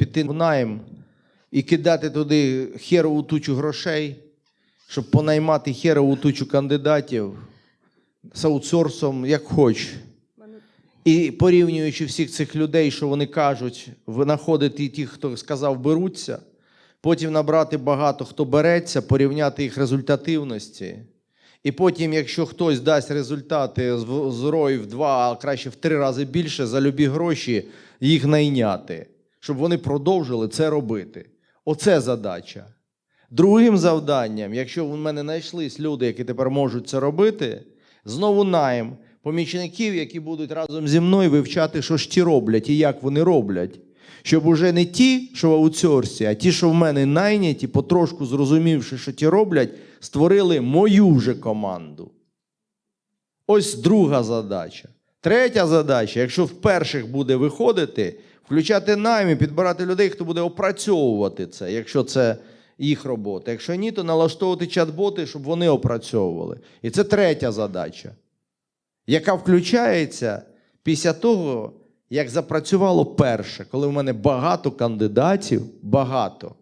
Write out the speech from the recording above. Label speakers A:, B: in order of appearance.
A: піти в найм і кидати туди херову тучу грошей, щоб понаймати херову тучу кандидатів з аутсорсом, як хоч. І порівнюючи всіх цих людей, що вони кажуть, винаходити ті, хто сказав, беруться, потім набрати багато хто береться, порівняти їх результативності. І потім, якщо хтось дасть результати з рою в два, а краще в три рази більше, за любі гроші їх найняти, щоб вони продовжили це робити. Оце задача. Другим завданням, якщо в мене знайшлись люди, які тепер можуть це робити, знову найм помічників, які будуть разом зі мною вивчати, що ж ті роблять і як вони роблять. Щоб уже не ті, що в аутсорсі, а ті, що в мене найняті, потрошку зрозумівши, що ті роблять, створили мою вже команду. Ось друга задача. Третя задача, якщо в перших буде виходити, включати найм і підбирати людей, хто буде опрацьовувати це, якщо це їх робота. Якщо ні, то налаштовувати чат-боти, щоб вони опрацьовували. І це третя задача, яка включається після того, як запрацювало перше, коли в мене багато кандидатів, багато.